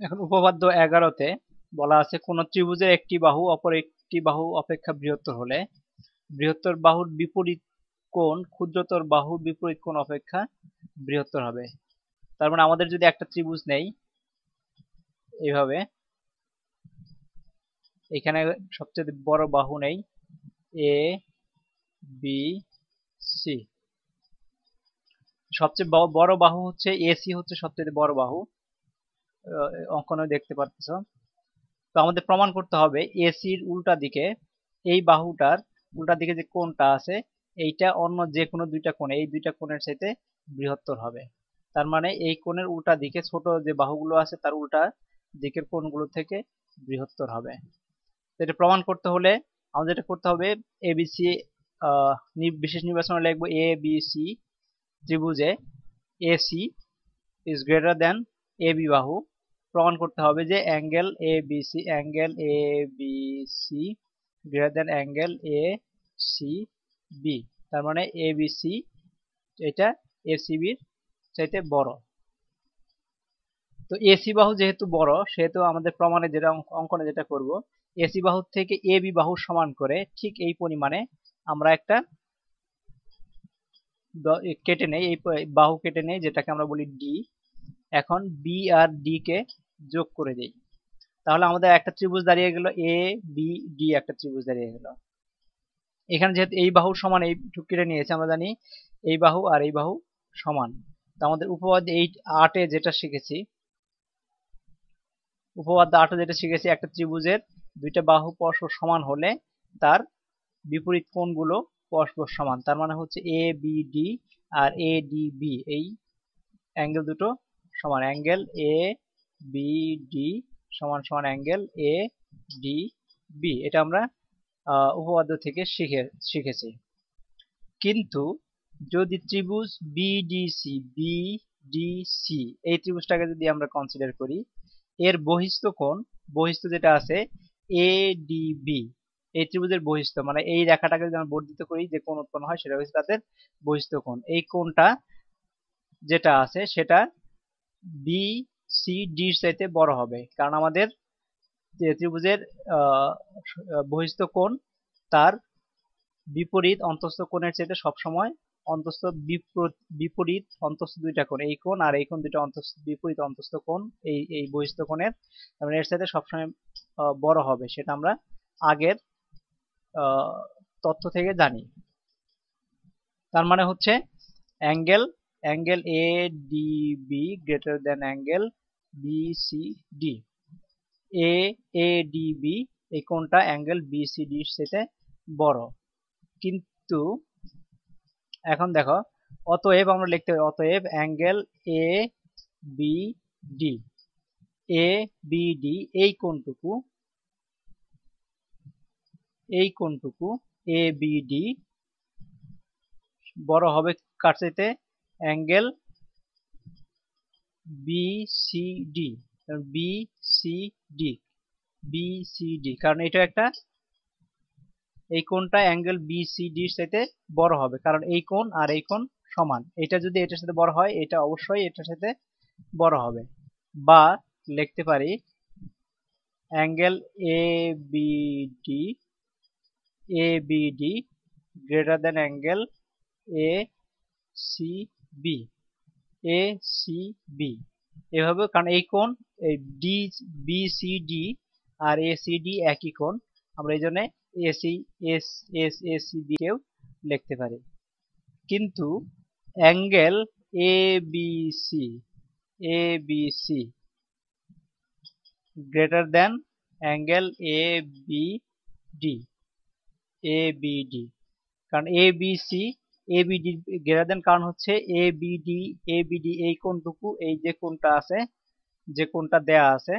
এখন উপপাদ্য এগারোতে বলা আছে, কোন ত্রিভুজের একটি বাহু অপর একটি বাহু অপেক্ষা বৃহত্তর হলে বৃহত্তর বাহুর বিপরীত কোণ ক্ষুদ্রতর বাহুর বিপরীত কোণ অপেক্ষা বৃহত্তর হবে। তার মানে আমাদের যদি একটা ত্রিভুজ নেই এইভাবে, এখানে সবচেয়ে বড় বাহু নেই এ বি সি সবচেয়ে বড় বাহু হচ্ছে এসি হচ্ছে সবচেয়ে বড় বাহু। অঙ্কনে দেখতে পাচ্ছ তো আমাদের প্রমাণ করতে হবে এসির উল্টা দিকে, এই বাহুটার উল্টা দিকে যে কোণটা আছে, এইটা অন্য যে কোনো দুইটা কোণ, এই দুইটা কোণের সাথে বৃহত্তর হবে। তার মানে এই কোণের উল্টা দিকে ছোট যে বাহুগুলো আছে, তার উল্টা দিকের কোণগুলো থেকে বৃহত্তর হবে। এটা প্রমাণ করতে হলে আমাদের এটা করতে হবে এবিসি বিশেষ নির্বাচনে লিখব A B C ত্রিভুজে AC is greater than A B বাহু। প্রমাণ করতে হবে যে angle A B C angle A B C greater than angle A C B তার মানে এ বি সি এটা এসিবির চাইতে বড়। তো এসি বাহু যেহেতু বড়, সেহেতু আমাদের প্রমাণে যেটা অঙ্কনে যেটা করব এসি বাহু থেকে এ বি বাহু সমান করে ঠিক এই পরিমাণে আমরা একটা কেটে নেই, এই বাহু কেটে নেই, যেটাকে আমরা বলি ডি এখন বি আর ডি কে যোগ করে দেই। তাহলে আমাদের একটা ত্রিভুজ দাঁড়িয়ে গেল এ বি ডি একটা ত্রিভুজ দাঁড়িয়ে গেল। এখানে যেহেতু এই বাহু সমান এই কেটে নিয়েছে, আমরা জানি এই বাহু আর এই বাহু সমান। তো আমাদের উপপাদ্য এই আটে যেটা শিখেছি, উপপাদ্য আটে যেটা শিখেছি, একটা ত্রিভুজের দুইটা বাহু পরস্পর সমান হলে তার বিপরীত কোণগুলো পরস্পর সমান। তার মানে হচ্ছে এ বি ডি আর এ ডি বি এই অ্যাঙ্গেল দুটো সমান। অ্যাঙ্গেল এ বি ডি সমান সমান অ্যাঙ্গেল এ ডি বি এটা আমরা উপপাদ্য থেকে শিখে, শিখেছি। কিন্তু যদি ত্রিভুজ বিডিসি বিডিসি এই ত্রিভুজটাকে যদি আমরা কনসিডার করি, এর বহিস্থ কোণ, বহিস্থ যেটা আছে এডিবি এই ত্রিভুজের বহিস্থ। মানে এই রেখাটাকে যদি আমরা বর্ধিত করি, যে কোণ উৎপন্ন হয়, সেটা হচ্ছে তাদের বহিস্থ কোণ। এই কোণটা যেটা আছে, সেটা বি সি ডির চাইতে বড় হবে। কারণ আমাদের ত্রিভুজের বহিস্থ কোণ, তার বিপরীত অন্তস্থ কোণের চাইতে সবসময় অন্তস্থ বিপরীত অন্তস্থ দুইটা কোণ, এই কোণ আর এই কোণ দুইটা অন্তস্থ, বিপরীত অন্তস্থ কোণ, এই এই বহিস্থ কোণের। এর সাথে সবসময় বড় হবে, সেটা আমরা আগের তথ্য থেকে জানি। তার মানে হচ্ছে angle angle A D B greater than angle B C D A A D B এই কোণটা অ্যাঙ্গেল বি সি ডির সাথে বড়। কিন্তু এখন দেখো, অতএব আমরা লিখতে পারি, অতএব angle A B D A B D এই কোণটুকু এই কোণটুকু এ বি ডি বড় হবে কার চাইতে angle B C D B C D B C D কারণ এটা একটা, এই কোণটা অ্যাঙ্গেল বি সি ডির সাথে বড় হবে। কারণ এই কোণ আর এই কোণ সমান। এটা যদি এটার সাথে বড় হয়, এটা অবশ্যই এটার সাথে বড় হবে। বা লিখতে পারি, angle A B D A B D greater than angle A C B A C B এভাবে কারণ এই কোণ, এই ডি বি সি ডি আর এ সি ডি একই কোণ। আমরা এই জন্য এসি এস এস এসি দিয়েও লিখতে পারি। কিন্তু angle A B C A B C greater than angle A B D A B D কারণ A B C A B D greater than কারণ হচ্ছে A B D A B D এই কোণটুকু, এই যে কোণটা আছে, যে কোণটা দেয়া আছে,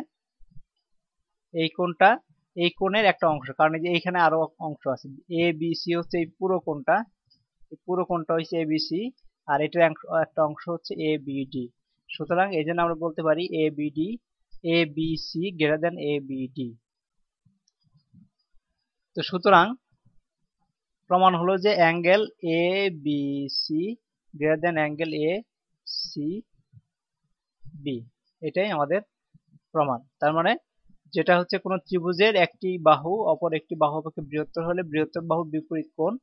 এই কোণটা এই কোণের একটা অংশ। কারণ এই যে এইখানে আরও অংশ আছে। এ বি সি হচ্ছে এই পুরো কোণটা পুরো কোণটা হচ্ছে এ বি সি আর এটার একটা অংশ হচ্ছে এ বি ডি সুতরাং এই জন্য আমরা বলতে পারি A B D A B C greater than A B D তো সুতরাং প্রমাণ হলো যে angle A B C greater than angle A C B এটাই আমাদের প্রমাণ। তার মানে যেটা হচ্ছে কোন ত্রিভুজের একটি বাহু, অপর একটি বাহু অপেক্ষা বৃহত্তর হলে বৃহত্তর বাহুর বিপরীত কোণ,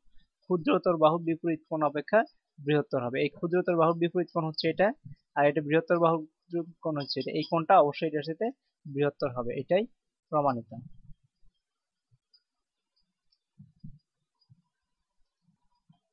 ক্ষুদ্রতর বাহুর বিপরীত কোণ অপেক্ষা বৃহত্তর হবে। এই ক্ষুদ্রতর বাহুর বিপরীত কোণ হচ্ছে এটা, আর এটা বৃহত্তর বাহুর কোণ হচ্ছে এটা। এই কোণটা অবশ্যই এটার সাথে বৃহত্তর হবে। এটাই প্রমাণিত।